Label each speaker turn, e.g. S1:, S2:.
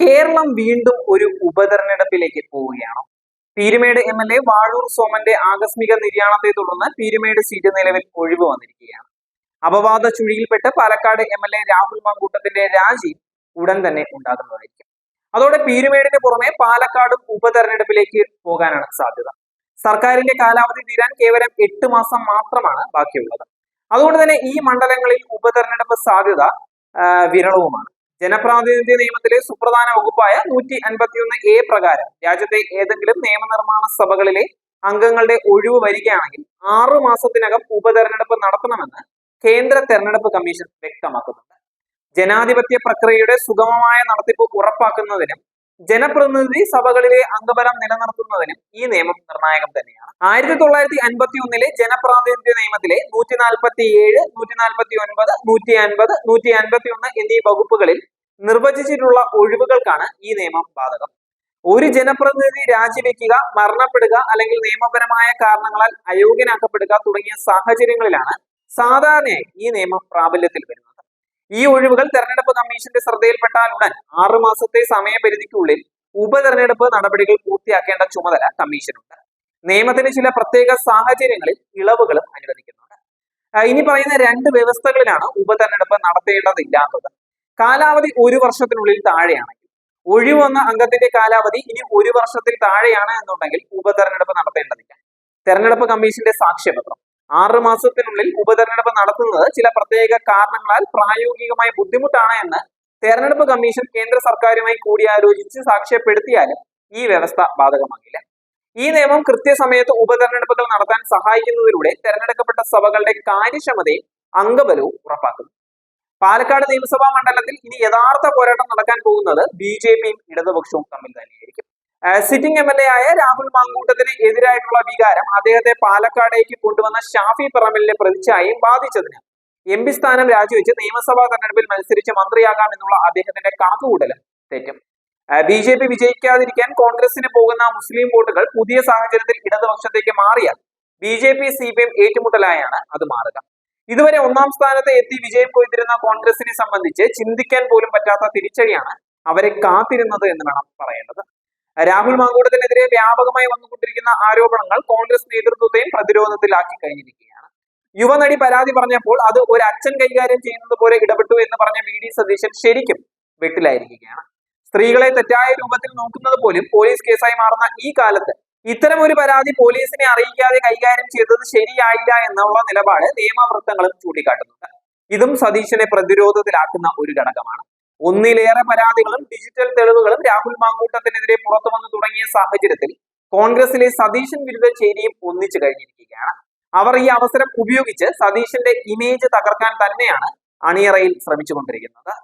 S1: കേരളം വീണ്ടും ഒരു ഉപതെരഞ്ഞെടുപ്പിലേക്ക് പോവുകയാണ്. Peermade M L A Vazhoor സോമന്റെ ആകസ്മിക നിര്യാണത്തെ തുടർന്ന് പീരുമേട് സീറ്റ് നിലവിൽ ഒഴിവ് വന്നിരിക്കുകയാണ്. അപവാദ ചുഴിയിൽപ്പെട്ട് Palakkad M L A Rahul മാങ്കൂട്ടത്തിന്റെ രാജി ഉടൻ തന്നെ ഉണ്ടാകുന്നതായിരിക്കും. അതോടെ പീരുമേടിന് പുറമെ പാലക്കാടും ഉപതെരഞ്ഞെടുപ്പിലേക്ക് പോകാനാണ് സാധ്യത. സർക്കാരിന്റെ കാലാവധി തീരാൻ കേവലം എട്ട് മാസം മാത്രമാണ് ബാക്കിയുള്ളത്. അതുകൊണ്ട് തന്നെ ഈ മണ്ഡലങ്ങളിൽ ഉപതെരഞ്ഞെടുപ്പ് സാധ്യത വിരളവുമാണ്. ജനപ്രാതിനിധ്യ നിയമത്തിലെ സുപ്രധാന വകുപ്പായ നൂറ്റി അൻപത്തിയൊന്ന് എ പ്രകാരം രാജ്യത്തെ ഏതെങ്കിലും നിയമനിർമ്മാണ സഭകളിലെ അംഗങ്ങളുടെ ഒഴിവ് വരികയാണെങ്കിൽ ആറു മാസത്തിനകം ഉപതെരഞ്ഞെടുപ്പ് നടത്തണമെന്ന് കേന്ദ്ര തെരഞ്ഞെടുപ്പ് കമ്മീഷൻ വ്യക്തമാക്കുന്നുണ്ട്. ജനാധിപത്യ പ്രക്രിയയുടെ സുഗമമായ നടത്തിപ്പ് ഉറപ്പാക്കുന്നതിനും ജനപ്രതിനിധി സഭകളിലെ അംഗബലം നിലനിർത്തുന്നതിനും ഈ നിയമം നിർണായകം തന്നെയാണ്. ആയിരത്തി തൊള്ളായിരത്തി അൻപത്തി ഒന്നിലെ ജനപ്രാതിനിധ്യ നിയമത്തിലെ നൂറ്റി നാൽപ്പത്തി ഏഴ് നൂറ്റി നാൽപ്പത്തി ഒൻപത് നൂറ്റി അൻപത് നൂറ്റി അൻപത്തി ഒന്ന് എന്നീ വകുപ്പുകളിൽ നിർവചിച്ചിട്ടുള്ള ഒഴിവുകൾക്കാണ് ഈ നിയമം ബാധകം. ഒരു ജനപ്രതിനിധി രാജിവെക്കുക മരണപ്പെടുക അല്ലെങ്കിൽ നിയമപരമായ കാരണങ്ങളാൽ അയോഗ്യനാക്കപ്പെടുക തുടങ്ങിയ സാഹചര്യങ്ങളിലാണ് സാധാരണയായി ഈ നിയമം പ്രാബല്യത്തിൽ വരുന്നത്. ഈ ഒഴിവുകൾ തെരഞ്ഞെടുപ്പ് കമ്മീഷന്റെ ശ്രദ്ധയിൽപ്പെട്ടാൽ ഉടൻ ആറു മാസത്തെ സമയപരിധിക്കുള്ളിൽ ഉപതെരഞ്ഞെടുപ്പ് നടപടികൾ പൂർത്തിയാക്കേണ്ട ചുമതല കമ്മീഷനുണ്ട്. നിയമത്തിന് ചില പ്രത്യേക സാഹചര്യങ്ങളിൽ ഇളവുകളും അനുവദിക്കുന്നുണ്ട്. ഇനി പറയുന്ന രണ്ട് വ്യവസ്ഥകളിലാണ് ഉപതെരഞ്ഞെടുപ്പ് നടത്തേണ്ടതില്ലാത്തത് കാലാവധി ഒരു വർഷത്തിനുള്ളിൽ താഴെയാണെങ്കിൽ ഒഴിവന്ന അംഗത്തിന്റെ കാലാവധി ഇനി ഒരു വർഷത്തിൽ താഴെയാണ് എന്നുണ്ടെങ്കിൽ ഉപതെരഞ്ഞെടുപ്പ് നടത്തേണ്ടതില്ല. തെരഞ്ഞെടുപ്പ് കമ്മീഷന്റെ സാക്ഷ്യപത്രം. ആറ് മാസത്തിനുള്ളിൽ ഉപതെരഞ്ഞെടുപ്പ് നടത്തുന്നത് ചില പ്രത്യേക കാരണങ്ങളാൽ പ്രായോഗികമായ ബുദ്ധിമുട്ടാണ് എന്ന് തെരഞ്ഞെടുപ്പ് കമ്മീഷൻ കേന്ദ്ര സർക്കാരുമായി കൂടിയാലോചിച്ച് സാക്ഷ്യപ്പെടുത്തിയാലും ഈ വ്യവസ്ഥ ബാധകമാകില്ല. ഈ നിയമം കൃത്യസമയത്ത് ഉപതെരഞ്ഞെടുപ്പുകൾ നടത്താൻ സഹായിക്കുന്നതിലൂടെ തെരഞ്ഞെടുക്കപ്പെട്ട സഭകളുടെ കാര്യക്ഷമതയും അംഗബലവും ഉറപ്പാക്കുന്നു. പാലക്കാട് നിയമസഭാ മണ്ഡലത്തിൽ ഇനി യഥാർത്ഥ പോരാട്ടം നടക്കാൻ പോകുന്നത് ബി ജെ പിയും ഇടതുപക്ഷവും തമ്മിൽ തന്നെയായിരിക്കും സിറ്റിംഗ് എം എൽ എ ആയ രാഹുൽ മാങ്കൂട്ടത്തിന് എതിരായിട്ടുള്ള വികാരം അദ്ദേഹത്തെ പാലക്കാടേക്ക് കൊണ്ടുവന്ന ഷാഫി പറമ്പലിന്റെ പ്രതിച്ഛായും ബാധിച്ചതിന്. എം പി സ്ഥാനം രാജിവെച്ച് നിയമസഭാ തെരഞ്ഞെടുപ്പിൽ മത്സരിച്ച് മന്ത്രിയാകാം എന്നുള്ള അദ്ദേഹത്തിന്റെ കണക്കുകൂട്ടലും. തെറ്റും. ബി ജെ പി വിജയിക്കാതിരിക്കാൻ കോൺഗ്രസിന് പോകുന്ന മുസ്ലിം വോട്ടുകൾ പുതിയ സാഹചര്യത്തിൽ ഇടതുപക്ഷത്തേക്ക് മാറിയാൽ B J P C P M ഏറ്റുമുട്ടലായാണ് അത് മാറുക. ഇതുവരെ ഒന്നാം സ്ഥാനത്ത് എത്തി വിജയം കൊയ്തിരുന്ന കോൺഗ്രസിനെ സംബന്ധിച്ച് ചിന്തിക്കാൻ പോലും പറ്റാത്ത തിരിച്ചടിയാണ് അവരെ കാത്തിരുന്നത് എന്ന് വേണം പറയേണ്ടത്. രാഹുൽ മാങ്കൂട്ടത്തിനെതിരെ വ്യാപകമായി വന്നുകൊണ്ടിരിക്കുന്ന ആരോപണങ്ങൾ കോൺഗ്രസ് നേതൃത്വത്തെയും പ്രതിരോധത്തിലാക്കി കഴിഞ്ഞിരിക്കുകയാണ്. യുവനടി പരാതി പറഞ്ഞപ്പോൾ അത് ഒരു അച്ഛൻ കൈകാര്യം ചെയ്യുന്നത് പോലെ ഇടപെട്ടു എന്ന് പറഞ്ഞ വി ഡി സതീശൻ ശരിക്കും വെട്ടിലായിരിക്കുകയാണ്. സ്ത്രീകളെ തെറ്റായ രൂപത്തിൽ നോക്കുന്നത് പോലും പോലീസ് കേസായി മാറുന്ന ഈ കാലത്ത് ഇത്തരം ഒരു പരാതി പോലീസിനെ അറിയിക്കാതെ കൈകാര്യം ചെയ്തത് ശരിയായില്ല എന്നുള്ള നിലപാട് നിയമവൃത്തങ്ങളും ചൂണ്ടിക്കാട്ടുന്നുണ്ട്. ഇതും സതീശനെ പ്രതിരോധത്തിലാക്കുന്ന ഒരു ഘടകമാണ്. ഒന്നിലേറെ പരാതികളും ഡിജിറ്റൽ തെളിവുകളും രാഹുൽ മാങ്കൂട്ടത്തിനെതിരെ പുറത്തു വന്നു തുടങ്ങിയ സാഹചര്യത്തിൽ കോൺഗ്രസിലെ സതീശൻ വിരുദ്ധ ചേരിയും ഒന്നിച്ചു കഴിഞ്ഞിരിക്കുകയാണ്. അവർ ഈ അവസരം ഉപയോഗിച്ച് സതീശന്റെ ഇമേജ് തകർക്കാൻ തന്നെയാണ് അണിയറയിൽ ശ്രമിച്ചുകൊണ്ടിരിക്കുന്നത്.